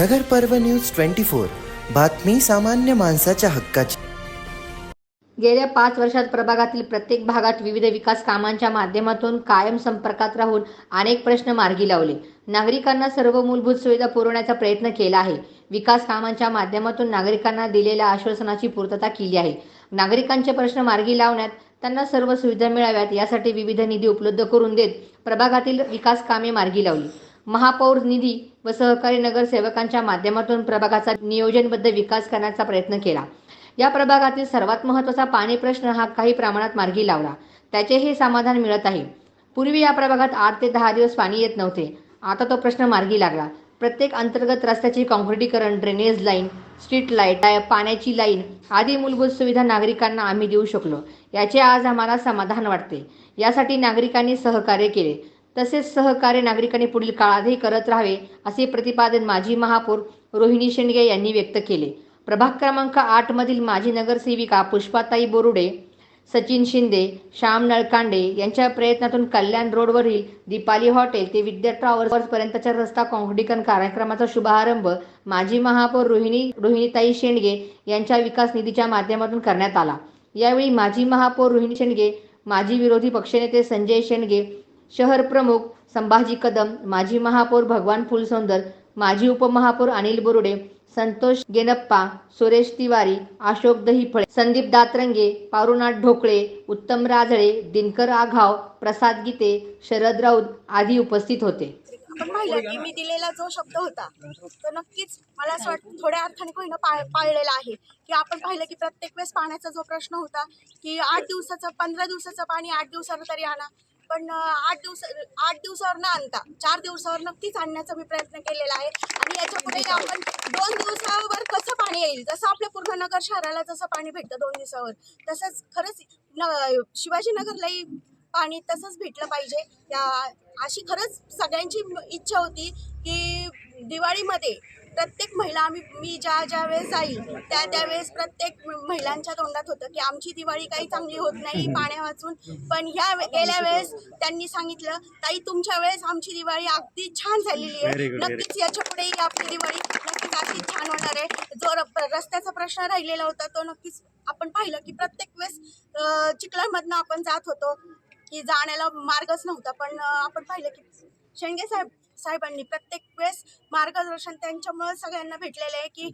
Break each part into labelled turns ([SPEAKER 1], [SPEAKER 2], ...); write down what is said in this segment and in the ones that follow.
[SPEAKER 1] नगर पर्व news twenty four. बातमी सामान्य माणसाच्या हक्काची.
[SPEAKER 2] गेल्या पाच वर्षात प्रभागातील प्रत्येक भागात विविध विकास कामांच्या माध्यमातून कायम संपर्कात राहून अनेक प्रश्न मार्गी लावले. नागरिकांना सर्व मूलभूत सुविधा पुरवण्याचा प्रयत्न केला आहे. विकास कामांच्या माध्यमातून नागरिकांना दिलेल्या आश्वासनाची पूर्तता केली आहे. नागरिकांचे प्रश्न मार्गी लावण्यात त्यांना सर्व सुविधा मिळाव्यात यासाठी विविध निधी उपलब्ध करून देत प्रभागातील विकास कामे मार्गी लावली. महापौर निधी व सहकारी नगरसेवकांच्या माध्यमातून प्रभागाचा नियोजनबद्ध विकास करण्याचा प्रयत्न केला. या प्रभागातील सर्वात महत्त्वाचा पाणी प्रश्न हा काही प्रमाणात मार्गी लावला. त्याचेही समाधान मिळत आहे. पूर्वी या प्रभागात आठ ते दहा दिवस पाणी येत नव्हते. आता तो प्रश्न मार्गी लागला. प्रत्येक अंतर्गत रस्त्याची कॉन्क्रिटीकरण ड्रेनेज लाईन स्ट्रीट लाइट पाण्याची लाईन आदी मूलभूत सुविधा नागरिकांना आम्ही देऊ शकलो. याचे आज आम्हाला समाधान वाटते. यासाठी नागरिकांनी सहकार्य केले. तसेच सहकार्य नागरिकांनी पुढील काळातही करत राहावे असे प्रतिपादन माजी महापौर रोहिणी शेंडगे यांनी व्यक्त केले. प्रभाग क्रमांक आठ मधील माजी नगरसेविका पुष्पाताई बोरुडे सचिन शिंदे श्याम नळकांडे यांच्या प्रयत्नातून कल्याण रोडवरील दीपाली हॉटेल ते विद्या टॉवर्स पर्यंतच्या रस्ता काँक्रीकरण कार्यक्रमाचा शुभारंभ माजी महापौर रोहिणी रोहिणीताई शेंडगे यांच्या विकास निधीच्या माध्यमातून करण्यात आला. यावेळी माजी महापौर रोहिणी शेंडगे माजी विरोधी पक्षनेते संजय शेंडगे शहर प्रमुख संभाजी कदम माजी महापौर भगवान फुलसौंदर माजी उपमहापौर अनिल बोरुडे संतोष गेनप्पा सुरेश तिवारी अशोक दहीफळे संदीप दातरंगे पारुनाथ ढोकळे उत्तम राजळे दिनकर आघाव प्रसाद गीते शरद राऊत आदी उपस्थित होते.
[SPEAKER 3] आपण पाहिलं की मी दिलेला जो शब्द होता तो नक्कीच मला असं वाटतं थोड्या अर्थाने कोणी पाळ पाळलेला आहे. की आपण पाहिलं की प्रत्येक वेळेस पाण्याचा जो प्रश्न होता की आठ दिवसाचं पंधरा दिवसाचं पाणी आठ दिवसानं तरी आणा पण आठ दिवस आठ दिवसावर न आणता. चार दिवसावर नक्कीच आणण्याचा मी प्रयत्न केलेला आहे. आणि याच्यापुढे आपण दोन दिवसावर कसं पाणी येईल? जसं आपल्या पूर्ण नगर शहराला जसं पाणी भेटतं दोन दिवसावर तसंच खरंच न शिवाजीनगरलाही पाणी तसंच भेटलं पाहिजे. या अशी खरंच सगळ्यांची इच्छा होती की दिवाळीमध्ये प्रत्येक महिला आम्ही मी ज्या ज्या वेळेस जाईल त्या त्यावेळेस प्रत्येक महिलांच्या तोंडात होतं की आमची दिवाळी काही चांगली होत नाही पाण्या वाचून पण ह्या गेल्या वेळेस त्यांनी सांगितलं ताई तुमच्या वेळेस आमची दिवाळी अगदी छान झालेली आहे. नक्कीच याच्या पुढेही आपली दिवाळी नक्कीच अशी छान होणार आहे. जो रस्त्याचा प्रश्न राहिलेला होता तो नक्कीच आपण पाहिलं की प्रत्येक वेळेस चिखलामधनं आपण जात होतो की जाण्याला मार्गच नव्हता. पण आपण पाहिलं की शेंडगे साहेब साहेबांनी प्रत्येक वेळेस मार्गदर्शन त्यांच्यामुळे सगळ्यांना भेटलेलं आहे की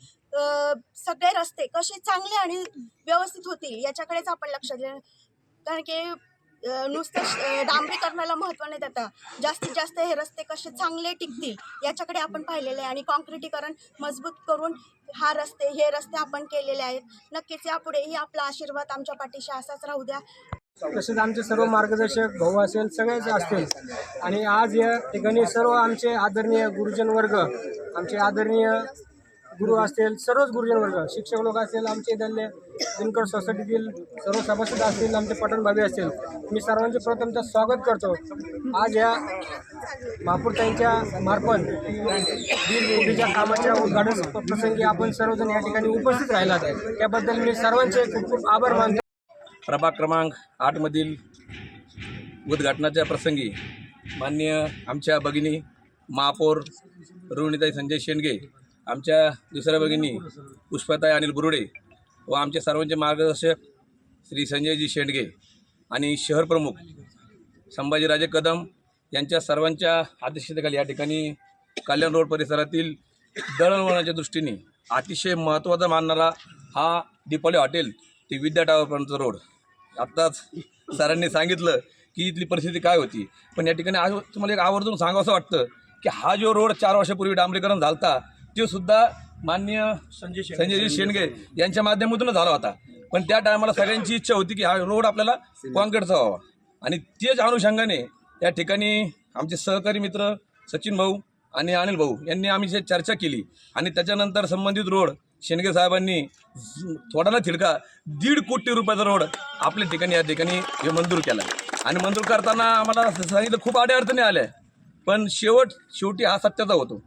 [SPEAKER 3] सगळे रस्ते कसे चांगले आणि व्यवस्थित होतील याच्याकडेच आपण लक्ष दिलं कारण की नुसतं डांबरीकरणाला महत्त्व नाही देता. जास्तीत जास्त हे रस्ते कसे चांगले टिकतील याच्याकडे आपण पाहिलेले आहे आणि कॉन्क्रिटीकरण मजबूत करून हा रस्ते हे रस्ते आपण केलेले आहेत. नक्कीच यापुढेही आपला आशीर्वाद आमच्या पाठीशी असाच राहू द्या.
[SPEAKER 4] तसेच आमचे सर्व मार्गदर्शक भाऊ असेल सगळेच असतील. आणि आज या ठिकाणी सर्व आमचे आदरणीय गुरुजन वर्ग आमचे आदरणीय गुरु असतील सर्वच गुरुजन वर्ग शिक्षक लोक असतील आमचे धन्य दिनकर सोसायटीतील सर्व सभासद असतील आमचे पठण भावी असतील मी सर्वांचे प्रथमतः स्वागत करतो. आज या महापूरताईंच्या मार्फत दीड कामाच्या उद्घाटन प्रसंगी आपण सर्वजण या ठिकाणी उपस्थित राहिलात. त्याबद्दल मी सर्वांचे खूप खूप आभार मानतो.
[SPEAKER 5] प्रभाग क्रमांक आठमधील उद्घाटनाच्या प्रसंगी माननीय आमच्या भगिनी महापौर रोहिणीताई संजय शेंडगे आमच्या दुसऱ्या भगिनी पुष्पाताई अनिल बुरुडे व आमचे सर्वांचे मार्गदर्शक श्री संजयजी शेंडगे आणि शहर प्रमुख संभाजीराजे कदम यांच्या सर्वांच्या अध्यक्षतेखाली या ठिकाणी कल्याण रोड परिसरातील दळणवळणाच्या दृष्टीने अतिशय महत्त्वाचा मानणारा हा दीपावली हॉटेल ते विद्या टावरपर्यंत रोड आत्ताच सरांनी सांगितलं की इथली परिस्थिती काय होती. पण या ठिकाणी आज तुम्हाला एक आवर्जून सांगावं वाटतं की हा जो रोड चार वर्षापूर्वी डांबरीकरण झालता तो सुद्धा माननीय संजय संजयजी शेंडगे यांच्या माध्यमातूनच झाला होता. पण त्या टायमाला सगळ्यांची इच्छा होती की हा रोड आपल्याला कॉन्क्रीटचा व्हावा. आणि तेच अनुषंगाने या ठिकाणी आमचे सहकारी मित्र सचिन भाऊ आणि अनिल भाऊ यांनी आम्ही जे चर्चा केली आणि त्याच्यानंतर संबंधित रोड शेंडगे साहेबांनी थोडा ना थिडका दीड कोटी रुपयाचा रोड आपल्या ठिकाणी या ठिकाणी हे मंजूर केला. आणि मंजूर करताना आम्हाला सांगितलं खूप अडीअडचणी आल्या. पण शेवट शेवटी हा सत्याचा होतो.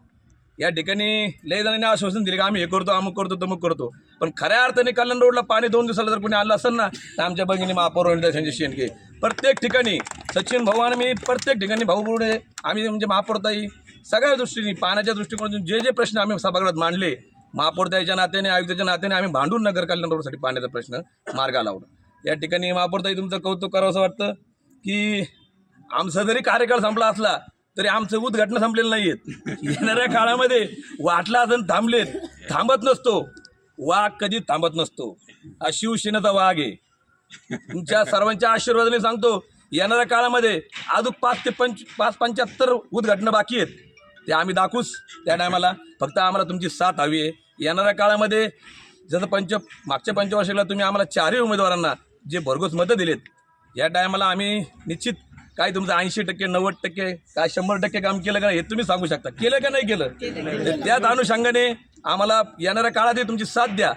[SPEAKER 5] या ठिकाणी लय जणांनी आश्वासन दिले की आम्ही हे करतो अमुक करतो तमुक करतो. पण खऱ्या अर्थाने कल्याण रोडला पाणी दोन दिवसाला जर कोणी आलं असेल ना तर आमच्या भगिनी महापौर रोहिणी संजय शेंडके प्रत्येक ठिकाणी सचिन भाऊ आणि मी प्रत्येक ठिकाणी भाऊ बुडे आम्ही म्हणजे महापौरताई सगळ्या दृष्टीने पाण्याच्या दृष्टिकोनातून जे जे प्रश्न आम्ही सभागृहात मांडले महापौर द्यायच्या नात्याने आयुक्ताच्या नात्याने आम्ही भांडून नगर कल्याण रोडसाठी पाण्याचा प्रश्न मार्गाला लावला. या ठिकाणी महापौरताई तुमचं कौतुक करावं असं वाटतं? की आमचा जरी कार्यकाळ संपला असला तरी आमचं उद्घाटन संपलेलं नाही आहेत येणाऱ्या काळामध्ये वाटला असं थांबलेत. थांबत नसतो. वाघ कधीच थांबत नसतो. हा शिवसेनेचा वाघ आहे. तुमच्या सर्वांच्या आशीर्वादाने सांगतो येणाऱ्या काळामध्ये अजून पाच ते पंच पाच पंच्याहत्तर उद्घाटनं बाकी आहेत. ते आम्ही दाखवूच त्या टायमाला. फक्त आम्हाला तुमची साथ हवी आहे. येणाऱ्या काळामध्ये जसं पंच मागच्या पंचवर्षाला तुम्ही आम्हाला चारही उमेदवारांना जे भरघोस मतं दिलेत या टायमाला आम्ही निश्चित काय तुमचं ऐंशी टक्के नव्वद टक्के काय शंभर टक्के काम केलं का हे तुम्ही सांगू शकता. केलं का नाही केलं? त्याच अनुषंगाने आम्हाला येणाऱ्या काळातही तुमची साथ द्या.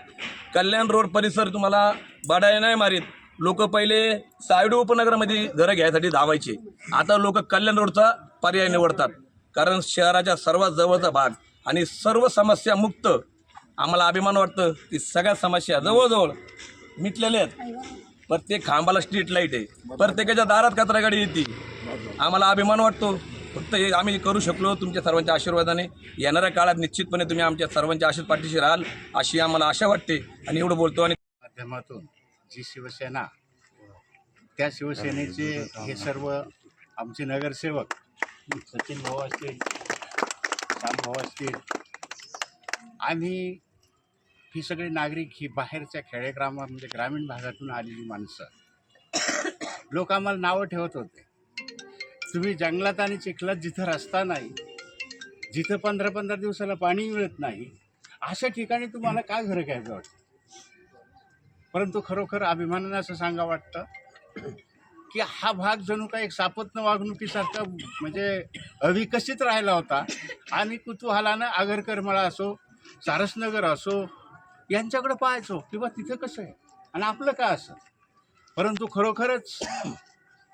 [SPEAKER 5] कल्याण रोड परिसर तुम्हाला बडाय नाही मारीत. लोक पहिले सायडू उपनगरामध्ये घरं घ्यायसाठी धावायचे. आता लोक कल्याण रोडचा पर्याय निवडतात. कारण शहराच्या सर्वात जवळचा भाग आणि सर्व समस्या मुक्त. आम्हाला अभिमान वाटतं की सगळ्या समस्या जवळजवळ मिटलेल्या आहेत. प्रत्येक खांबाला स्ट्रीट लाइट आहे. प्रत्येकाच्या दारात कचरा गाडी येते. आम्हाला अभिमान वाटतो. फक्त हे आम्ही करू शकलो तुमच्या सर्वांच्या आशीर्वादाने. येणाऱ्या काळात निश्चितपणे तुम्ही आमच्या सर्वांच्या आशीर् पाठीशी राहाल अशी आम्हाला आशा वाटते आणि एवढं बोलतो आणि
[SPEAKER 6] माध्यमातून जी शिवसेना त्या शिवसेनेचे हे सर्व आमचे नगरसेवक सचिन भाऊ असतील राम भाऊ असतील. आम्ही ही सगळी नागरिक ही बाहेरच्या खेडेग्रामा म्हणजे ग्रामीण भागातून आलेली माणसं. लोक आम्हाला नावं ठेवत होते. तुम्ही जंगलात आणि चिखलात जिथं रस्ता नाही जिथं पंधरा पंधरा दिवसाला पाणी मिळत नाही अशा ठिकाणी तुम्हाला काय घरं घ्यायचं वाटतं? परंतु खरोखर अभिमानानं असं सांगा वाटतं. की हा भाग जणू काही एक सापत्न वागणुकीसारखा म्हणजे अविकसित राहिला होता. आणि कुतूहलानं आगरकर मळा असो सारसनगर असो यांच्याकडे पाहायचो किंवा तिथं कसं आहे? आणि आपलं काय असं? परंतु खरोखरच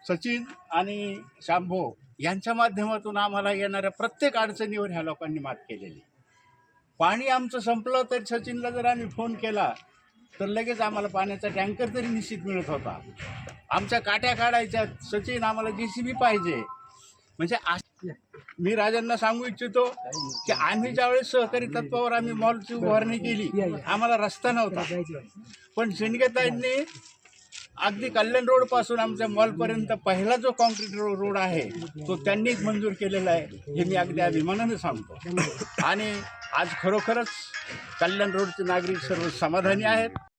[SPEAKER 6] सचिन आणि शांभो यांच्या माध्यमातून आम्हाला येणाऱ्या प्रत्येक अडचणीवर ह्या लोकांनी मात केलेली. पाणी आमचं संपलं तर सचिनला जर आम्ही फोन केला तर लगेच आम्हाला पाण्याचा टँकर तरी निश्चित मिळत होता. आमच्या काट्या काढायच्या. सचिन आम्हाला जे सी बी पाहिजे. म्हणजे आज- मी राजांना सांगू इच्छितो की आम्ही ज्यावेळेस सहकारी तत्वावर आम्ही मॉलची उभारणी केली आम्हाला रस्ता नव्हता. पण शिंदगेताईंनी अगदी कल्याण रोडपासून आमच्या मॉलपर्यंत पहिला जो कॉन्क्रीट रोड आहे तो त्यांनीच मंजूर केलेला आहे हे मी अगदी अभिमानाने सांगतो. आणि आज खरोखरच कल्याण रोडचे नागरिक सर्व समाधानी आहेत.